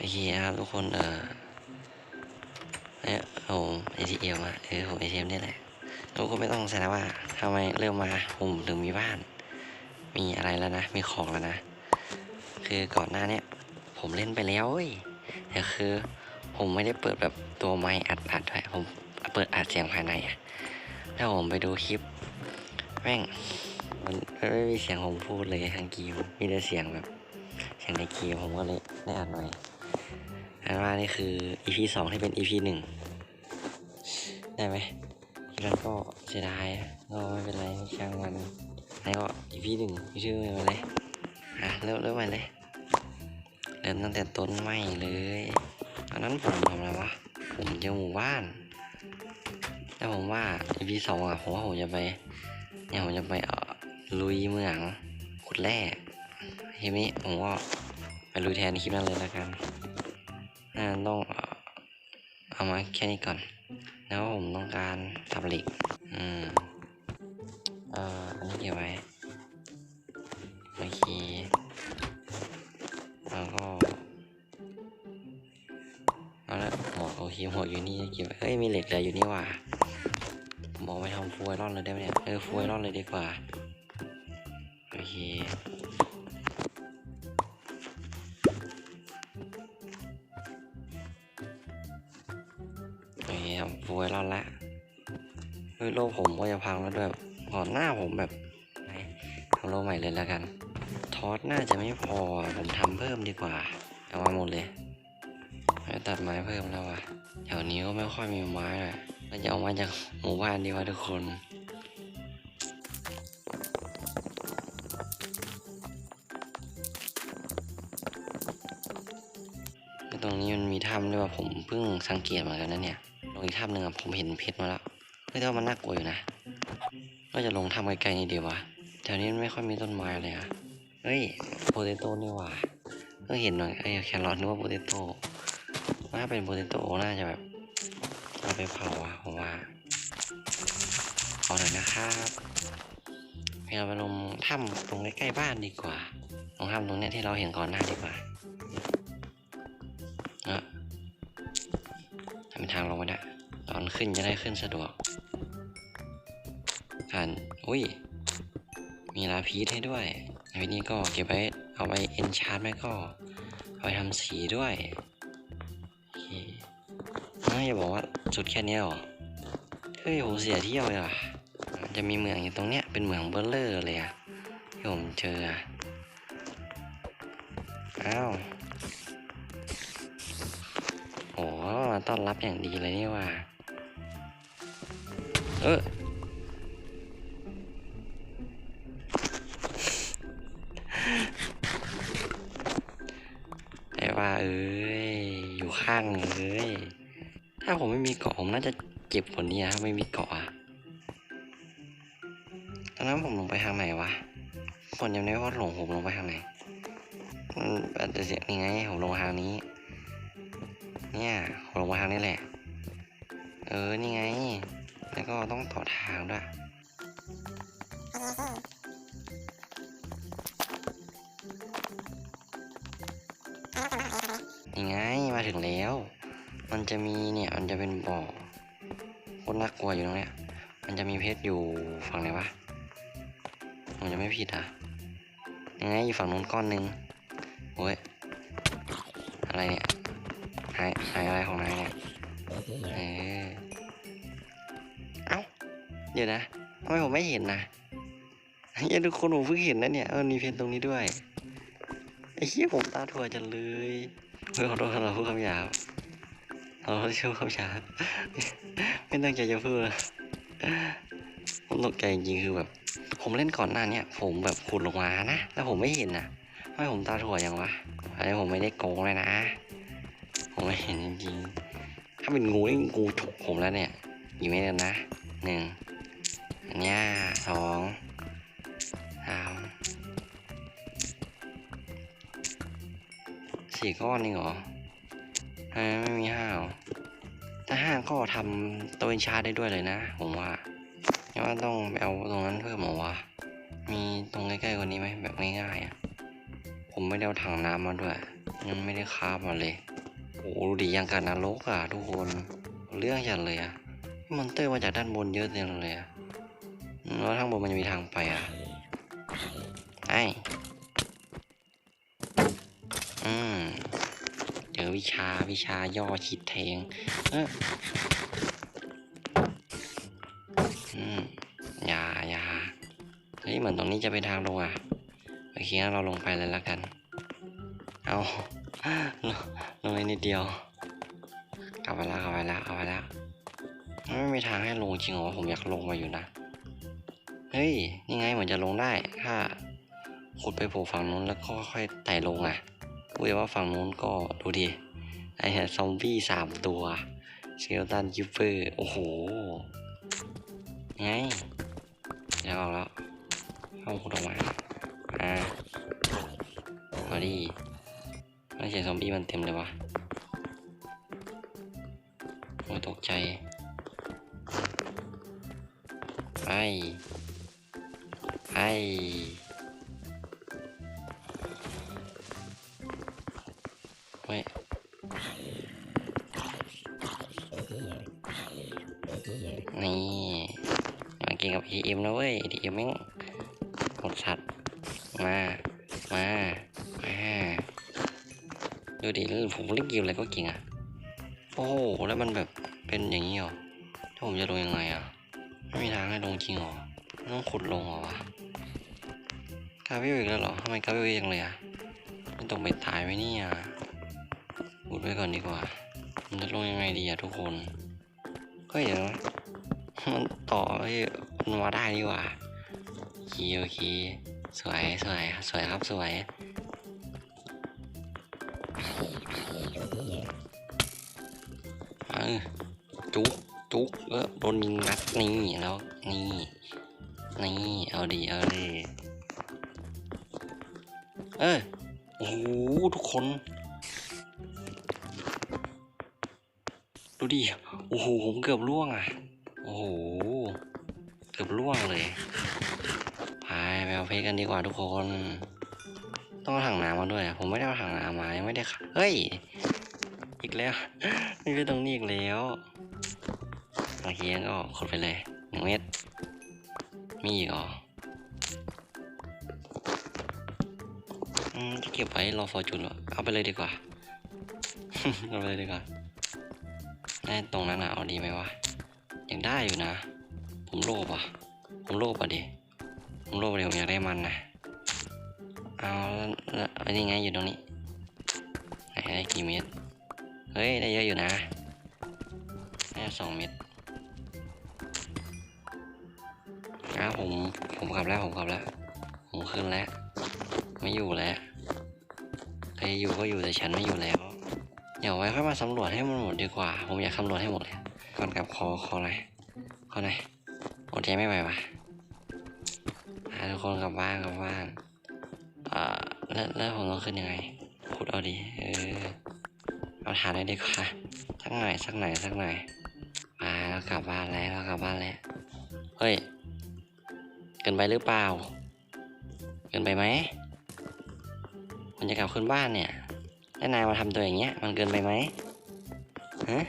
โอเคครับทุกคนเออเนี่ยผม ATM อะเออผม ATM นี่แหละทุกคนไม่ต้องสงสัยนะว่าทำไมเริ่มมาผมถึงมีบ้าน มีอะไรแล้วนะ มีของแล้วนะ คือก่อนหน้าเนี้ยผมเล่นไปแล้วเว้ยแต่คือผมไม่ได้เปิดแบบตัวไมค์อัดอัดไว้ผมเปิดอัดเสียงภายในอะแล้วผมไปดูคลิปแม่งมันไม่มีเสียงผมพูดเลยทางเกีมมีแต่เสียงแบบเสียงในเกมผมก็เลยได้อัดหน่อย อันว่านี่คือ EP สองที่เป็น EP หนึ่งได้ไหมแล้วก็เสียดายก็ไม่เป็นไรช่างมันแล้วก็ EP หนึ่งชื่อมาเลยอะเริ่มเริ่มใหม่เลยเริ่มตั้งแต่ต้นไม้เลยตอนนั้นผมทำอะไรวะผมจอหมู่บ้านแล้วผมว่า EP สองอะผมว่าผมจะไปเนี่ยผมจะไปเอ่อลุยเมืองขุดแร่ทีนี้ผมก็ไปลุยแทนคลิปนั้นเลยแล้วกัน น่าต้องเอามาแค่นี้ก่อน แล้วผมต้องการทับเหล็กอืมเอ่ออันนี้เก็บไว้โอเคแล้วก็เอาละหมวกโอเคหมวกอยู่นี่เก็บไว้เฮ้ยมีเหล็กเหลืออยู่นี่ว่าผมอาไปทำฟูไอรอนเลยได้ไหมเนี่ยเออฟูไอรอนเลยดีกว่าโอเค โอเคครับฟูไอรอนละเฮ้ยโลกผมก็จะพังแล้วด้วยก่อนหน้าผมแบบทำโลกใหม่เลยแล้วกัน ทอสน่าจะไม่พอผมทำเพิ่มดีกว่า เอามาหมดเลยไม่ตัดไม้เพิ่มแล้วอะแถวนี้ก็ไม่ค่อยมีไม้อะเราจะเอามาจากหมู่บ้านดีกว่าทุกคนตรงนี้มันมีถ้ำด้วยว่าผมเพิ่งสังเกตเหมือนกันนะเนี่ย งอีกถ้ำหนึ่งอะผมเห็นเพชรมาแล้วเฮ้ยแต่ว่ามันน่ากลัวอยู่นะก็จะลงถ้ำไกลๆนี่ดีวะแถวนี้ไม่ค่อยมีต้นไม้เลยอะเฮ้ยโปเตโต้นี่ว่าเพิ่งเห็นหน่อยไอ้แครอทนึกว่าโปเตโต้ถ้าเป็นโปเตโต้น่าจะแบบเอาไปเผาอะผมว่าขอหน่อยนะครับให้เราไปลงถ้ำตรงใกล้ๆบ้านดีกว่าลงถ้ำตรงเนี้ยที่เราเห็นก่อนหน้าดีกว่า ขึ้นจะได้ขึ้นสะดวกผ่านอุ้ย มีลาพีทให้ด้วยในวันนี้ก็เก็บไว้เอาไปเอนชาร์ดไหมก็เอาไปทำสีด้วยโอเคไม่อย่าบอกว่าสุดแค่นี้หรอ เฮ้ยผมเสียเที่ยวเลยว่ะ จะมีเหมืองอยู่ตรงเนี้ยเป็นเหมืองเบลเลอร์เลยอะที่ผมเจออ้าวโอ้มาต้อนรับอย่างดีเลยนี่ว่า ออไอ้ว่าเอ้ย อยู่ข้างเลยถ้าผมไม่มีเกาะผมน่าจะเจ็บกว่านี้นะถ้าไม่มีเกาะอะตอนนั้นผมลงไปทางไหนวะคนยังไม่ว่าหลงผมลงไปทางไหนมันอาจจะเสียนี่ไงผมลงทางนี้ เนี่ยผมลงมาทางนี้แหละ เออ นี่ไง แล้วก็ต้องต่อทางด้วยนี่ไงมาถึงแล้ว มันจะมีเนี่ยมันจะเป็นบ่อโคตรน่ากลัวอยู่ตรงเนี้ย มันจะมีเพชรอยู่ฝั่งไหนวะผมจะไม่ผิดอะยังไงอยู่ฝั่งนู้นก้อนหนึ่งโอ้ยอะไรเนี่ยหายหายอะไรของนายเนี่ยเออ ดี๋ยวนะทำไมผมไม่เห็นนะเฮ้ยทุกคนผมเพิ่งเห็นนะเนี่ยมีเพนตรงนี้ด้วยไอ้เหี้ยผมตาถั่วจังเลยเฮ้ยขอโทษเราพูดคำหยาบเราเชื่อคำหยาบไม่ตั้งใจจะพูดผมตกใจจริงคือแบบ ผมเล่นก่อนหน้าเนี่ยผมแบบขุดลงมานะแล้วผมไม่เห็นนะทำไมผมตาถั่วยังวะอันนี้ผมไม่ได้โกงเลยนะ ผมไม่เห็นจริงๆถ้าเป็นงูนี่งูฉกผมแล้วเนี่ยอยู่ไม่เดินนะหนึ่ง อันเนี้ยสองสามสี่ก้อนนี่เหรอทำไมไม่มีห้าหรอถ้าห้าก็ทำตัวเอนชาได้ด้วยเลยนะ ผมว่าไม่ว่าต้องไปเอาตรงนั้นเพิ่มหรอวะ มีตรงใกล้ๆกว่านี้ไหมแบบง่ายๆอะ ผมไม่ได้เอาถังน้ำมาด้วยงั้นไม่ได้คาบมาเลย โอ้ดูดิยังกันนรกอะทุกคน เรื่องจัดเลยอะ มอนเตอร์มาจากด้านบนเยอะจังเลยอะ แล้วทางบนมันจะมีทางไปอะไออืมเจอวิชาวิชาย่อชิดแทงเอออืมอย่าอย่าเฮ้ยเหมือนตรงนี้จะเป็นทางลงอะโอเคงั้นเราลงไปเลยละกัน เอาลงลงไปนิดเดียวกลับไปแล้วกลับไปแล้วกลับไปแล้วมันไม่มีทางให้ลงจริงเหรอผมอยากลงมาอยู่นะ ฮ้ย นี่ไงเหมือนจะลงได้ถ้าขุดไปโผล่ฝั่งนู้นแล้วก็ค่อยไต่ลงอะพูดว่าฝั่งนู้นก็ดูดิไอ้เหี้ยซอมบี้สามตัวเซลตันคิปเปอร์โอ้โหไงเดี๋ยวออกแล้วเข้าขุดออกมาอ่ามาดิไม่ใช่ซอมบี้มันเต็มเลยวะโอ้ตกใจไป ไปเว้นี่มาก่งกับ EM นะเว้ย EM แม่งหดสัตว์ มา มา มา ดูดิผมเล่นเกมอะไรก็เก่งอะ โอ้โห แล้วมันแบบเป็นอย่างนี้เหรอถ้าผมจะลงยังไงอะ ไม่มีทางให้ลงจริงหรอ ต้องขุดลงหรอวะ กาวิวอีกแล้วเหรอทำไมกาวิวยังเลยอะไม่ต้องไปตายไหมเนี่ยขุดไว้ก่อนดีกว่า มันจะลงยังไงดีอะทุกคนก็เดี๋ยวนมันต่อไอ้มันมาได้ดีกว่าโอเคโอเคสวยสวยสวยครับสวยเออจุกจุกเออโดนยิงนัดนี่แล้วนี่นี่เอาดีเอาดี เออโอ้โหทุกคน ดูดิ โอ้โห ผมเกือบล่วงอะ โอ้โห เกือบล่วงเลยไปไปเอาเพชรกันดีกว่าทุกคน ต้องเอาถังน้ำมาด้วย ผมไม่ได้เอาถังน้ำมายังไม่ได้ค่ะเฮ้ย อีกแล้ว นี่คือตรงนี้อีกแล้วโอเคงั้ก็ขุดไปเลยหนึ่งเม็ดมีอีกเหรอ ก็บไว้รอฟอร์จูนเหรอเอาไปเลยดีกว่า เอาไปเลยดีกว่าได้ตรงนั้นอะเอาดีไหมวะ ยังได้อยู่นะ ผมโลภอะ ผมโลภอะดิ ผมโลภเลยผมอยากได้มันนะ เอาแล้วอันนี้ไงอยู่ตรงนี้ไหนได้กี่เม็ด เฮ้ยได้เยอะอยู่นะได้สองเม็ดอะผม ผมกลับแล้วผมกลับแล้ว ผมขึ้นแล้ว ไม่อยู่แล้ว อยู่ก็อยู่แต่ฉันไม่อยู่แล้วเดี๋ยวไว้ค่อยมาสำรวจให้มันหมดดีกว่า ผมอยากสำรวจให้หมดเลยก่อนกลับคอคอหน่อยคอหน่อยอดใจไม่ไหววะทุกคนกลับบ้านกลับบ้านอ่าแล้วแล้วผมต้องขึ้นยังไงขุดเอาดีเออเอาทานได้ดีกว่าสักหน่อยสักหน่อยสักหน่อยมาแล้วกลับบ้านแล้วกลับบ้านแล้วเฮ้ยเกินไปหรือเปล่า เกินไปไหม มันจะกลับขึ้นบ้านเนี่ยแล้วนายมาทำตัวอย่างเงี้ย มันเกินไปไหมฮะ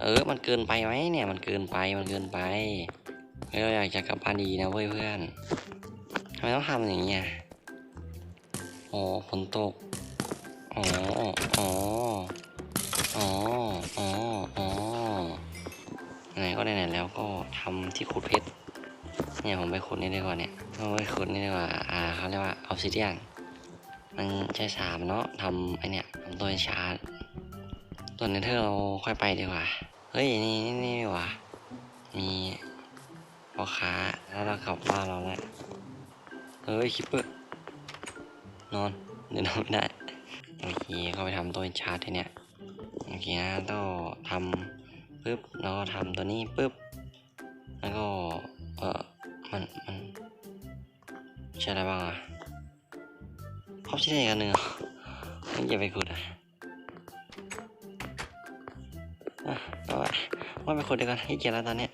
เออ มันเกินไปไหมเนี่ย มันเกินไป มันเกินไปเราอยากจะกลับบ้านดีนะเว้ยเพื่อนทำไมต้องทำอย่างเงี้ยอ๋อฝนตก อ๋อ อ๋อ อ๋อ อ๋อ อ๋อ ไหนก็ไหนๆแล้วก็ทำที่ขุดเพชร เนี่ยผมไปขุดนี่ดีกว่าเนี่ยเอาไปขุดนี่ดีกว่าอ่าเขาเรียกว่าออฟซิเดียนมันใช้สามเนาะทำไอเนี่ยทำตัวชาร์จตัวเนเธอร์เราค่อยไปดีกว่า เฮ้ยนี่นี่นี่ดีกว่ามีพ่อค้าแล้วเรากลับบ้านเราแล้วเฮ้ยคิปเปอร์นอนเดี๋ยวนอนไม่ได้โอเคก็ไปทำตัวชาร์จทีเนี้ยโอเคนะต้องทำปุ๊บแล้วก็ทำตัวนี้ปุ๊บแล้วก็ มันมันใช่อะไรบ้างอะครบที่ไหนกันหนึ่งอะไม่อย่าไปขุดอะอะเอาไว้ว่าไปขุดดีกว่อนให้เกียรแล้วตอนนี้